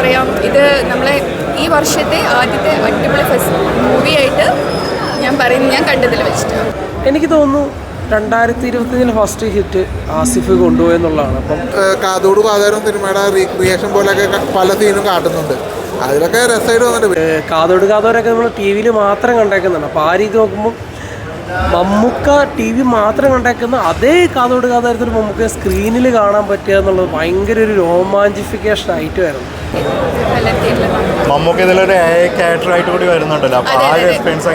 പറയാം. ഇത് നമ്മളെ ഈ വർഷത്തെ ആദ്യത്തെ അടിപൊളി ഫസ്റ്റ് മൂവിയായിട്ട് ഞാൻ പറയുന്നത് ഞാൻ കണ്ടതിൽ വെച്ചിട്ട്. എനിക്ക് തോന്നുന്നു രണ്ടായിരത്തി ഇരുപത്തിയഞ്ചിൽ ഫസ്റ്റ് ഹിറ്റ് ആസിഫ് കൊണ്ടുപോയി എന്നുള്ളതാണ്. അപ്പം കാതോട് കാതാരം സിനിമയുടെ റീക്രിയേഷൻ പോലെയൊക്കെ പല സീനും കാട്ടുന്നുണ്ട്. അതിലൊക്കെ രസമായിട്ട് വന്നിട്ട് കാതോട് കാതോരൊക്കെ നമ്മൾ ടി വിയിൽ മാത്രം കണ്ടേക്കുന്നതാണ്. അപ്പോൾ ആ രീതി നോക്കുമ്പോൾ മമ്മൂക്ക ടി വി മാത്രം കണ്ടേക്കുന്ന അതേ കാതോട് കാതോരത്തിൽ മമ്മുക്ക സ്ക്രീനിൽ കാണാൻ പറ്റുക എന്നുള്ളത് ഭയങ്കര ഒരു രോമാഞ്ചിഫിക്കേഷൻ ആയിട്ട് വരുന്നു മമ്മൂക്ക് ഇതിലൊരു ക്യാരക്ടർ ആയിട്ട് കൂടി വരുന്നുണ്ടല്ലോ. അപ്പൊ ആ എക്സ്പീരിയൻസ്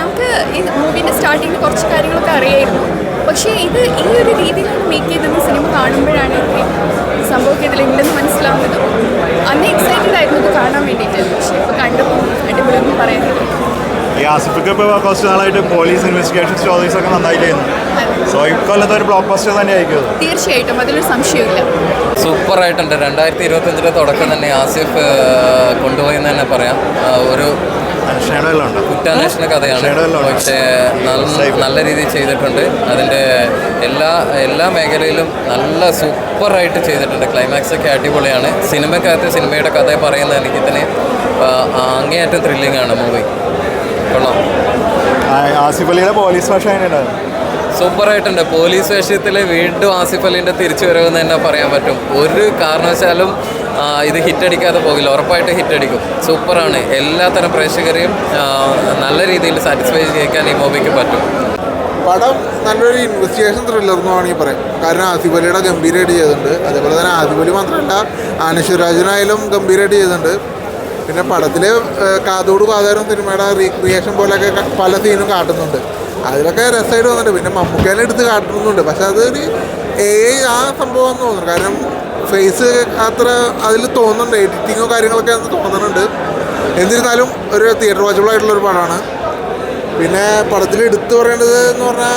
നമുക്ക് ഈ മൂവിന്റെ സ്റ്റാർട്ടിങ്ങിൽ കുറച്ച് കാര്യങ്ങളൊക്കെ അറിയായിരുന്നു. പക്ഷേ ഇത് ഈ ഒരു രീതിയിലാണ് മേക്ക് ചെയ്തെന്ന് സിനിമ കാണുമ്പോഴാണ് സംഭവമൊക്കെ ഇതിലുണ്ടെന്ന് മനസ്സിലാവുന്നത്. അന്ന് എക്സൈറ്റഡ് ആയിരുന്നു ഇത് കാണാൻ വേണ്ടിയിട്ട്. പക്ഷേ ഇപ്പോൾ കണ്ടപ്പോൾ അടിപൊളിയൊന്നും പറയാനില്ല ഈ ആസിഫിക്ക് ഇപ്പോൾ കുറച്ച് നാളായിട്ട് പോലീസ് ഇൻവെസ്റ്റിഗേഷൻ സ്റ്റോറീസ് ഒക്കെ നന്നായി ചെയ്യുന്നു. സോ ഇക്കൊല്ലത്തെ ഒരു ബ്ലോക്ക് ബസ്റ്റർ തന്നെ ആയിരിക്കും അത്. തീർച്ചയായിട്ടും അതിലൊരു സംശയമില്ല സൂപ്പറായിട്ടുണ്ട്. രണ്ടായിരത്തി ഇരുപത്തഞ്ചിലെ തുടക്കം തന്നെ ആസിഫ് കൊണ്ടുപോയെന്ന് തന്നെ പറയാം. ഒരു കുറ്റാന്വേഷണ കഥയാണ്. പക്ഷെ നല്ല. രീതിയിൽ ചെയ്തിട്ടുണ്ട്. അതിന്റെ എല്ലാ എല്ലാ മേഖലയിലും നല്ല സൂപ്പറായിട്ട് ചെയ്തിട്ടുണ്ട്. ക്ലൈമാക്സ് ഒക്കെ അടിപൊളിയാണ്. സിനിമക്കകത്ത് സിനിമയുടെ കഥ പറയുന്ന എനിക്ക് തന്നെ അങ്ങേയറ്റം ത്രില്ലിംഗ് ആണ് മൂവി കൊള്ളാം. ആസിഫ് അലിയുടെ പോലീസ് ഭാഷ സൂപ്പറായിട്ടുണ്ട്. പോലീസ് വേഷത്തിൽ വീണ്ടും ആസിഫ് അലിന്റെ തിരിച്ചു വരവെന്ന് തന്നെ പറയാൻ പറ്റും. ഒരു കാരണവശാലും ഇത് ഹിറ്റടിക്കാതെ പോകില്ല. ഉറപ്പായിട്ട് ഹിറ്റടിക്കും. സൂപ്പറാണ്. എല്ലാത്തരം പ്രേക്ഷകരെയും നല്ല രീതിയിൽ സാറ്റിസ്ഫൈ ചെയ്യിക്കാൻ ഈ മൂവിക്ക് പറ്റും. പടം നല്ലൊരു ഇൻവെസ്റ്റിഗേഷൻ ത്രില്ലർ എന്ന് വേണമെങ്കിൽ പറയാം. കാരണം ആസിഫ് അലിയുടെ ഗംഭീരമായിട്ട് ചെയ്തിട്ടുണ്ട്. അതേപോലെ തന്നെ ആസിഫ് അലി മാത്രമല്ല ആനശ്വരാജനായാലും ഗംഭീരമായിട്ട് ചെയ്തിട്ടുണ്ട്. പിന്നെ പടത്തിൽ കാതോട് കാതാരം സിനിമയുടെ റീക്രിയേഷൻ പോലെയൊക്കെ പല സീനും കാട്ടുന്നുണ്ട്. അതിലൊക്കെ രസമായിട്ട് വന്നിട്ടുണ്ട്. പിന്നെ മമ്മൂക്കേനെ എടുത്ത് കാട്ടുന്നുണ്ട്. പക്ഷെ അതൊരു ഏ ആ സംഭവം എന്ന് തോന്നുന്നു. കാരണം ഫേസ് അത്ര അതിൽ തോന്നുന്നുണ്ട്. എഡിറ്റിങ്ങോ കാര്യങ്ങളൊക്കെ അന്ന് തോന്നുന്നുണ്ട്. എന്നിരുന്നാലും ഒരു തിയേറ്റർ വാച്ചബിൾ ആയിട്ടുള്ള ഒരു പടമാണ്. പിന്നെ പടത്തിൽ എടുത്തു പറയേണ്ടത് എന്ന് പറഞ്ഞാൽ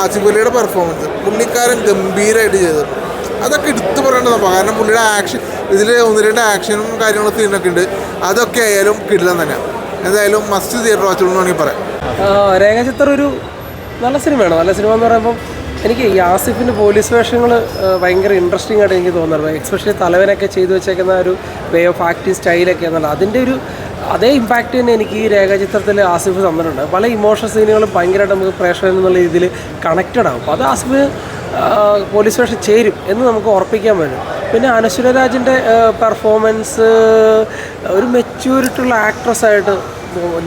ആസിഫ് അലിയുടെ പെർഫോമൻസ് പുള്ളിക്കാരൻ ഗംഭീരമായിട്ട് ചെയ്തിട്ടുണ്ട് അതൊക്കെ എടുത്തു പറയേണ്ട സംഭവം കാരണം പുള്ളിയുടെ ആക്ഷൻ ഇതിൽ ഒന്ന് രണ്ട് ആക്ഷനും കാര്യങ്ങളും സീനൊക്കെ ഉണ്ട്. അതൊക്കെ ആയാലും കിടിലം തന്നെ. എന്തായാലും മസ്റ്റ് തിയേറ്റർ വാച്ചബിൾ എന്ന് വേണമെങ്കിൽ പറയാം. രേഖാചിത്രം ഒരു നല്ല സിനിമയാണ്. നല്ല സിനിമ എന്ന് പറയുമ്പോൾ എനിക്ക് ഈ ആസിഫിന്റെ പോലീസ് വേഷങ്ങൾ ഭയങ്കര ഇൻട്രസ്റ്റിംഗ് ആയിട്ട് എനിക്ക് തോന്നാറുണ്ട് എക്സ്പെഷ്യലി തലവനൊക്കെ ചെയ്തു വെച്ചേക്കുന്ന ഒരു വേ ഓഫ് ആക്ടിങ് സ്റ്റൈലൊക്കെ എന്നുള്ള അതിന്റെ ഒരു അതേ ഇമ്പാക്റ്റ് തന്നെ എനിക്ക് ഈ രേഖാചിത്രത്തിൽ ആസിഫ് തന്നിട്ടുണ്ട്. പല ഇമോഷണൽ സീനുകളും ഭയങ്കരമായിട്ട് നമുക്ക് പ്രേക്ഷകൻ എന്നുള്ള രീതിയിൽ കണക്റ്റഡ് ആകും അപ്പോൾ അത് ആസിഫ് പോലീസ് വേഷം ചേരും എന്ന് നമുക്ക് ഉറപ്പിക്കാൻ പറ്റും. പിന്നെ അനശ്വര രാജിന്റെ പെർഫോമൻസ് ഒരു മെച്യൂരിറ്റുള്ള ആക്ട്രസ്സായിട്ട്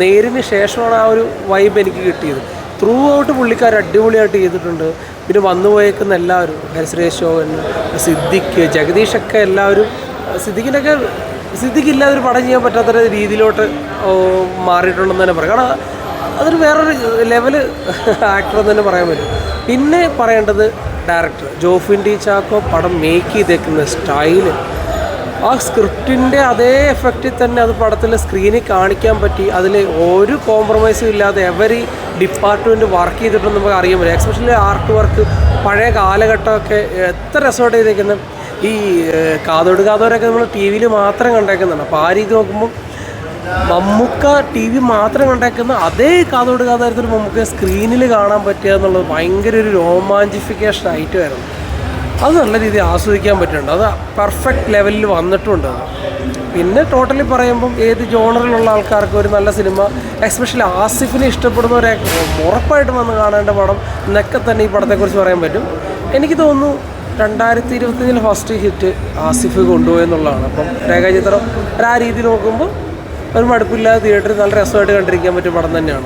നേരിന് ശേഷമാണ് ആ ഒരു വൈബ് എനിക്ക് കിട്ടിയത്. ത്രൂ ഔട്ട് പുള്ളിക്കാർ അടിപൊളിയായിട്ട് ചെയ്തിട്ടുണ്ട്. പിന്നെ വന്നു പോയേക്കുന്ന എല്ലാവരും ഹരിശ്രേഷ് ശോഭൻ സിദ്ദിഖ് ജഗദീഷൊക്കെ എല്ലാവരും സിദ്ദിഖിനൊക്കെ സിദ്ദിഖില്ലാതെ ഒരു പടം ചെയ്യാൻ പറ്റാത്ത രീതിയിലോട്ട് മാറിയിട്ടുണ്ടെന്ന് തന്നെ പറയാം. കാരണം അതൊരു വേറൊരു ലെവൽ ആക്ടർ എന്ന് തന്നെ പറയാൻ പറ്റും. പിന്നെ പറയേണ്ടത് ഡയറക്ടർ ജോഫിൻ ഡി ചാക്കോ പടം മേക്ക് ചെയ്തേക്കുന്ന സ്റ്റൈൽ ആ സ്ക്രിപ്റ്റിന്റെ അതേ എഫക്റ്റിൽ തന്നെ അത് പടത്തിൽ സ്ക്രീനിൽ കാണിക്കാൻ പറ്റി. അതിൽ ഒരു കോംപ്രമൈസും ഇല്ലാതെ എവറി ഡിപ്പാർട്ട്മെന്റ് വർക്ക് ചെയ്തിട്ടുണ്ടെന്ന് നമുക്ക് അറിയാൻ പറ്റും. എക്സ്പെഷ്യലി ആർട്ട് വർക്ക് പഴയ കാലഘട്ടമൊക്കെ എത്ര രസമായിട്ട് ചെയ്തേക്കുന്നത് ഈ കാതോട് കാതോരൊക്കെ നമ്മൾ ടി വിയിൽ മാത്രം കണ്ടേക്കുന്നതാണ്. അപ്പോൾ ആ രീതി നോക്കുമ്പോൾ മമ്മുക്ക ടി വി മാത്രം കണ്ടേക്കുന്ന അതേ കാതോട് കാതോരത്തിൽ മമ്മൂക്ക സ്ക്രീനിൽ കാണാൻ പറ്റുക എന്നുള്ളത് ഭയങ്കര ഒരു രോമാഞ്ചിഫിക്കേഷൻ ആയിട്ട് വരുന്നു. അത് നല്ല രീതിയിൽ ആസ്വദിക്കാൻ പറ്റുന്നുണ്ട്. അത് പെർഫെക്റ്റ് ലെവലിൽ വന്നിട്ടുണ്ട്. പിന്നെ ടോട്ടലി പറയുമ്പം ഏത് ജോണറിലുള്ള ആൾക്കാർക്ക് ഒരു നല്ല സിനിമ എസ്പെഷ്യലി ആസിഫിനെ ഇഷ്ടപ്പെടുന്നവരെ ഉറപ്പായിട്ടും വന്ന് കാണേണ്ട പടം എന്നൊക്കെ തന്നെ ഈ പടത്തെക്കുറിച്ച് പറയാൻ പറ്റും. എനിക്ക് തോന്നുന്നു രണ്ടായിരത്തി ഇരുപത്തഞ്ചിൽ ഫസ്റ്റ് ഹിറ്റ് ആസിഫ് കൊണ്ടുപോയി എന്നുള്ളതാണ്. അപ്പം രേഖാചിത്രം ആ രീതിയിൽ നോക്കുമ്പോൾ ഒരു മടുപ്പില്ലാതെ തിയേറ്ററിൽ നല്ല രസമായിട്ട് കണ്ടിരിക്കാൻ പറ്റിയ പടം തന്നെയാണ്.